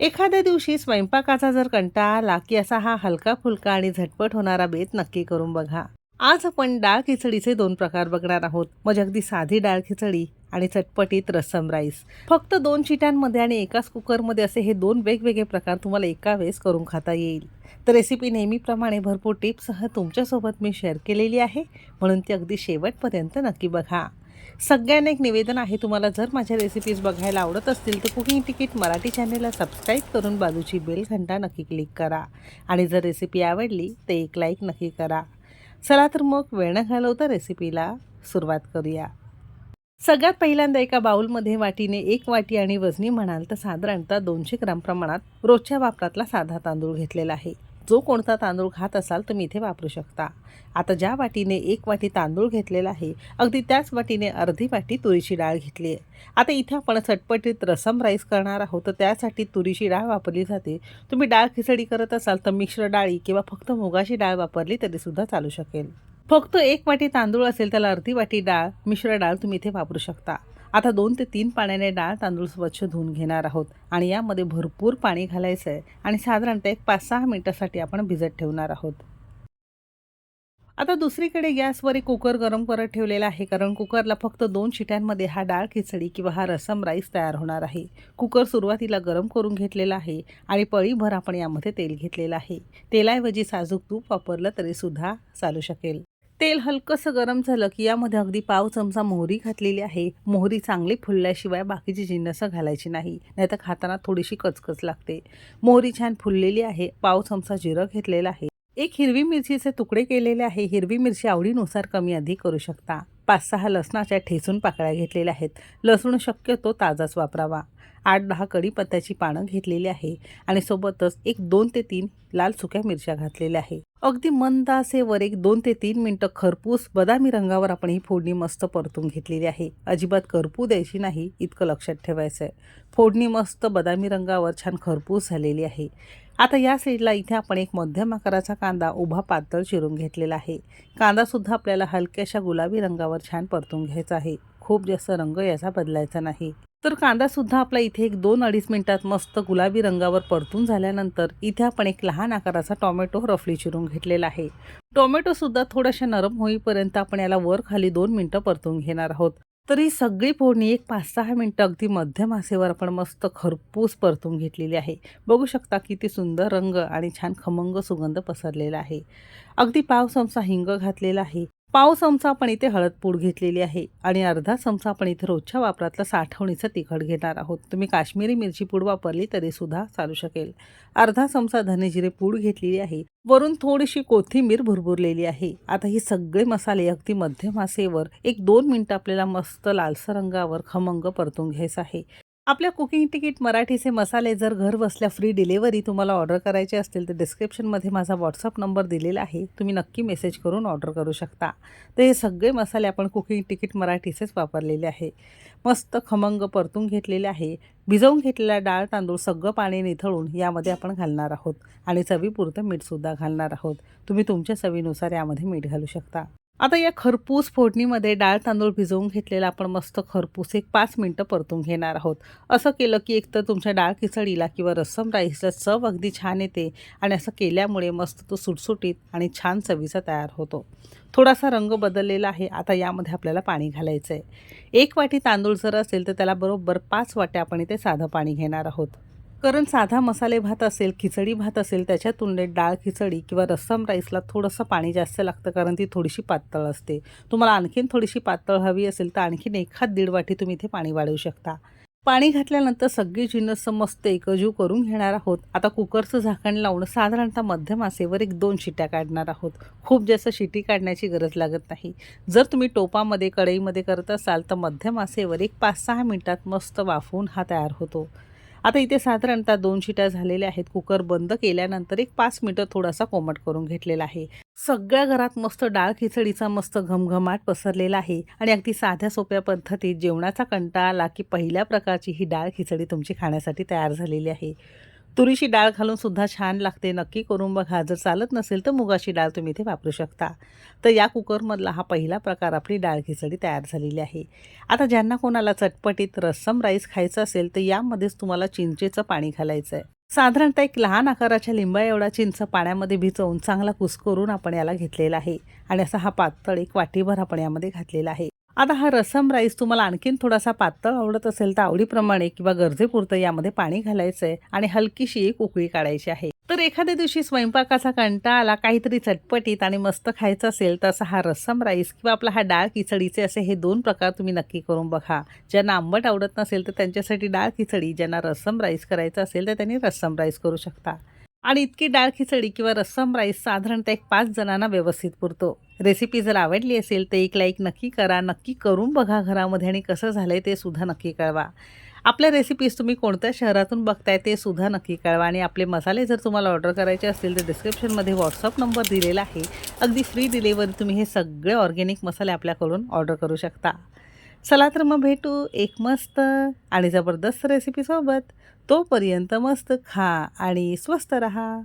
एखाद्या दिवशी स्वयंपाकाचा जर कंटाळा आला की असा हा हलका फुलका आणि झटपट होणारा बेत नक्की करून बघा. आज आपण डाळ खिचडीचे दोन प्रकार बघणार आहोत. म्हणजे अगदी साधी डाळ खिचडी आणि चटपटीत रस्सम राईस. फक्त दोन चिट्यांमध्ये आणि एकाच कुकरमध्ये असे हे दोन वेगवेगळे प्रकार तुम्हाला एका वेळेस करून खाता येईल. तर रेसिपी नेहमीप्रमाणे भरपूर टिप्ससह तुमच्यासोबत मी शेअर केलेली आहे. म्हणून ती अगदी शेवटपर्यंत नक्की बघा. सगळ्यांना एक निवेदन आहे तुम्हाला जर माझ्या रेसिपीज बघायला आवडत असतील तर कुकिंग तिकीट मराठी चॅनेलला सबस्क्राईब करून बाजूची बेल घंटा नक्की क्लिक करा. आणि जर रेसिपी आवडली तर एक लाईक नक्की करा. चला तर मग वेळ न घालवता रेसिपीला सुरुवात करूया. सगळ्यात पहिल्यांदा एका बाउलमध्ये वाटीने एक वाटी आणि वजनी म्हणाल तर साधारणतः दोनशे ग्राम प्रमाणात रोजच्या वापरातला साधा तांदूळ घेतलेला आहे. जो कोणता तांदूळ खात असाल तुम्ही इथे वापरू शकता. आता ज्या वाटीने एक वाटी तांदूळ घेतलेला आहे अगदी त्याच वाटीने अर्धी वाटी तुरीची डाळ घेतली आहे. आता इथे आपण चटपटीत रसम राईस करणार आहोत तर त्यासाठी तुरीची डाळ वापरली जाते. तुम्ही डाळ खिचडी करत असाल तर मिश्र डाळी किंवा फक्त मुगाची डाळ वापरली तरीसुद्धा चालू शकेल. फक्त एक वाटी तांदूळ असेल त्याला अर्धी वाटी डाळ मिश्र डाळ तुम्ही इथे वापरू शकता. आता दोन ते तीन पाण्याने डाळ तांदूळ स्वच्छ धुवून घेणार आहोत. आणि यामध्ये भरपूर पाणी घालायचं आहे आणि साधारणतः एक पाच सहा मिनटासाठी आपण भिजत ठेवणार आहोत. आता दुसरीकडे गॅसवर एक कुकर गरम करत ठेवलेला आहे. कारण कुकरला फक्त दोन शिट्यांमध्ये हा डाळ खिचडी किंवा हा रसम राईस तयार होणार आहे. कुकर सुरुवातीला गरम करून घेतलेला आहे आणि पळीभर आपण यामध्ये तेल घेतलेलं आहे. तेलाऐवजी साजूक तूप वापरलं तरीसुद्धा चालू शकेल. तेल हलकंसं गरम झालं की यामध्ये अगदी पाव चमचा मोहरी घातलेली आहे. मोहरी चांगली फुलल्याशिवाय बाकीची जिन्नसं घालायची नाही नाहीतर खाताना थोडीशी कचकच लागते. मोहरी छान फुललेली आहे पाव चमचा जिरं घेतलेला आहे. एक हिरवी मिरचीचे तुकडे केलेले आहे. हिरवी मिरची आवडीनुसार कमी अधिक करू शकता. पाच सहा लसणाच्या ठेचून पाकळ्या घेतलेल्या आहेत. लसूण शक्यतो ताजाच वापरावा. आठ दहा कढीपत्त्याची पानं घेतलेली आहे आणि सोबतच एक दोन ते तीन लाल सुक्या मिरच्या घातलेल्या आहे. अगदी मंद असेवर एक दोन ते तीन मिनटं खरपूस बदामी रंगावर आपण ही फोडणी मस्त परतून घेतलेली आहे. अजिबात करपू द्यायची नाही इतकं लक्षात ठेवायचं आहे फोडणी मस्त बदामी रंगावर छान खरपूस झालेली आहे. आता या साईडला इथे आपण एक मध्यम आकाराचा कांदा उभा पातळ चिरून घेतलेला आहे. कांदासुद्धा आपल्याला हलक्याशा गुलाबी रंगावर छान परतून घ्यायचा आहे. खूप जास्त रंग याचा बदलायचा नाही. तर कांदासुद्धा आपला इथे एक दोन अडीच मिनिटात मस्त गुलाबी रंगावर परतून झाल्यानंतर इथे आपण एक लहान आकाराचा टोमॅटो रफली चिरून घेतलेला आहे. टोमॅटोसुद्धा थोड्याशा नरम होईपर्यंत आपण याला वर खाली दोन मिनटं परतून घेणार आहोत. तर ही सगळी फोडणी एक पाच सहा मिनटं अगदी मध्यम आसेवर आपण मस्त खरपूस परतून घेतलेली आहे. बघू शकता किती सुंदर रंग आणि छान खमंग सुगंध पसरलेला आहे. अगदी पाव चमचा हिंग घातलेला आहे. पाव चमचा आपण इथे हळद पूड घेतलेली आहे आणि अर्धा चमचा आपण इथे रोजच्या वापरातलं साठवणीचं तिखट घेणार आहोत. तुम्ही काश्मीरी मिरची पूड वापरली तरी सुद्धा चालू शकेल. अर्धा चमचा धनेजिरे पूड घेतलेली आहे. वरून थोडीशी कोथिंबीर भुरभुरलेली आहे. आता ही सगळे मसाले अगदी मध्यम आसेवर एक दोन मिनटं आपल्याला मस्त लालसर रंगावर खमंग परतून घ्यायचा आहे. आपल्या कुकिंग तिकीट मराठीचे मसाले जर घर बसल्या फ्री डिलेवरी तुम्हाला ऑर्डर करायचे असतील तर डिस्क्रिप्शनमध्ये माझा व्हॉट्सअप नंबर दिलेला आहे. तुम्ही नक्की मेसेज करून ऑर्डर करू शकता. तर हे सगळे मसाले आपण कुकिंग तिकीट मराठीचेच वापरलेले आहे. मस्त खमंग परतून घेतलेले आहे. भिजवून घेतलेला डाळ तांदूळ सगळं पाणी निथळून यामध्ये आपण घालणार आहोत. आणि चवीपुरतं मीठसुद्धा घालणार आहोत. तुम्ही तुमच्या चवीनुसार यामध्ये मीठ घालू शकता. आता या खरपूस फोडणीमध्ये डाळ तांदूळ भिजवून घेतलेला आपण मस्त खरपूस एक पाच मिनटं परतून घेणार आहोत. असं केलं की एक तर तुमच्या डाळ खिचडीला किंवा रस्सम राईसला चव अगदी छान येते आणि असं केल्यामुळे मस्त तो सुटसुटीत आणि छान चवीचा तयार होतो. थोडासा रंग बदललेला आहे. आता यामध्ये आपल्याला पाणी घालायचं आहे एक वाटी तांदूळ जर असेल तर त्याला बरोबर पाच वाट्या आपण इथे साधं पाणी घेणार आहोत. कारण साधा मसाले भात असेल खिचडी भात असेल त्याच्या तुलनेत डाळ खिचडी किंवा रस्सम राईसला थोडंसं पाणी जास्त लागतं कारण ती थोडीशी पातळ असते. तुम्हाला आणखीन थोडीशी पातळ हवी असेल तर आणखीन एखाद दीड वाटी तुम्ही इथे पाणी वाढवू शकता. पाणी घातल्यानंतर सगळी जिन्नस मस्त एकजीव करून घेणार आहोत. आता कुकरचं झाकण लावून साधारणतः मध्यम आसेवर एक दोन शिट्या काढणार आहोत. खूप जास्त शिटी काढण्याची गरज लागत नाही. जर तुम्ही टोपामध्ये कढईमध्ये करत असाल तर मध्यम आसेवर एक पाच सहा मिनटात मस्त वाफवून हा तयार होतो. आता इथे साधारणतः दोन शिट्या झालेल्या आहेत. कुकर बंद केल्यानंतर एक पाच मिनटं थोडासा कोमट करून घेतलेला आहे. सगळ्या घरात मस्त डाळ खिचडीचा मस्त घमघमाट पसरलेला आहे आणि अगदी साध्या सोप्या पद्धतीत जेवणाचा कंटाळा आला की पहिल्या प्रकारची ही डाळ खिचडी तुमची खाण्यासाठी तयार झालेली आहे. तुरीची डाळ घालून सुद्धा छान लागते. नक्की करून बघा. जर चालत नसेल तर मुगाची डाळ तुम्ही इथे वापरू शकता. तर या कुकरमधला हा पहिला प्रकार आपली डाळ खिचडी तयार झालेली आहे. आता ज्यांना कोणाला चटपटीत रस्सम राईस खायचं असेल तर यामध्येच तुम्हाला चिंचेचं पाणी घालायचं आहे साधारणतः एक लहान आकाराच्या लिंबा एवढा चिंच पाण्यामध्ये भिजवून चांगला कुस्करून आपण याला घेतलेला आहे. आणि असा हा पातळ एक वाटीभर आपण यामध्ये घातलेला आहे. आता हा रसम राईस तुम्हाला आणखीन थोडासा पातळ आवडत असेल तर आवडीप्रमाणे किंवा गरजेपुरतं यामध्ये पाणी घालायचं आहे आणि हलकीशी एक उकळी काढायची आहे. तर एखाद्या दिवशी स्वयंपाकाचा कंटाळा आला काहीतरी चटपटीत आणि मस्त खायचं असेल तर असा हा रसम राईस किंवा आपला हा डाळ खिचडीचे असे हे दोन प्रकार तुम्ही नक्की करून बघा. ज्यांना आंबट आवडत नसेल तर त्यांच्यासाठी डाळ खिचडी ज्यांना रसम राईस करायचं असेल तर त्यांनी रसम राईस करू शकता. आणि इतकी डाळ खिचडी किंवा रसम राईस साधारणतः एक पाच जणांना व्यवस्थित पुरतो. रेसिपी जर आवडली असेल तर एक लाईक नक्की करा नक्की करून बघा घरामध्ये आणि कसं झालं आहे ते सुद्धा नक्की कळवा. आपल्या रेसिपीज तुम्ही कोणत्या शहरातून बघताय ते सुद्धा नक्की कळवा आणि आपले मसाले जर तुम्हाला ऑर्डर करायचे असतील तर डिस्क्रिप्शनमध्ये व्हॉट्सअप नंबर दिलेला आहे. अगदी फ्री डिलेवरी तुम्ही हे सगळे ऑर्गॅनिक मसाले आपल्याकडून ऑर्डर करू शकता. चला तर मग भेटू एक मस्त आणि जबरदस्त रेसिपीसोबत तोपर्यंत मस्त खा आणि स्वस्त रहा.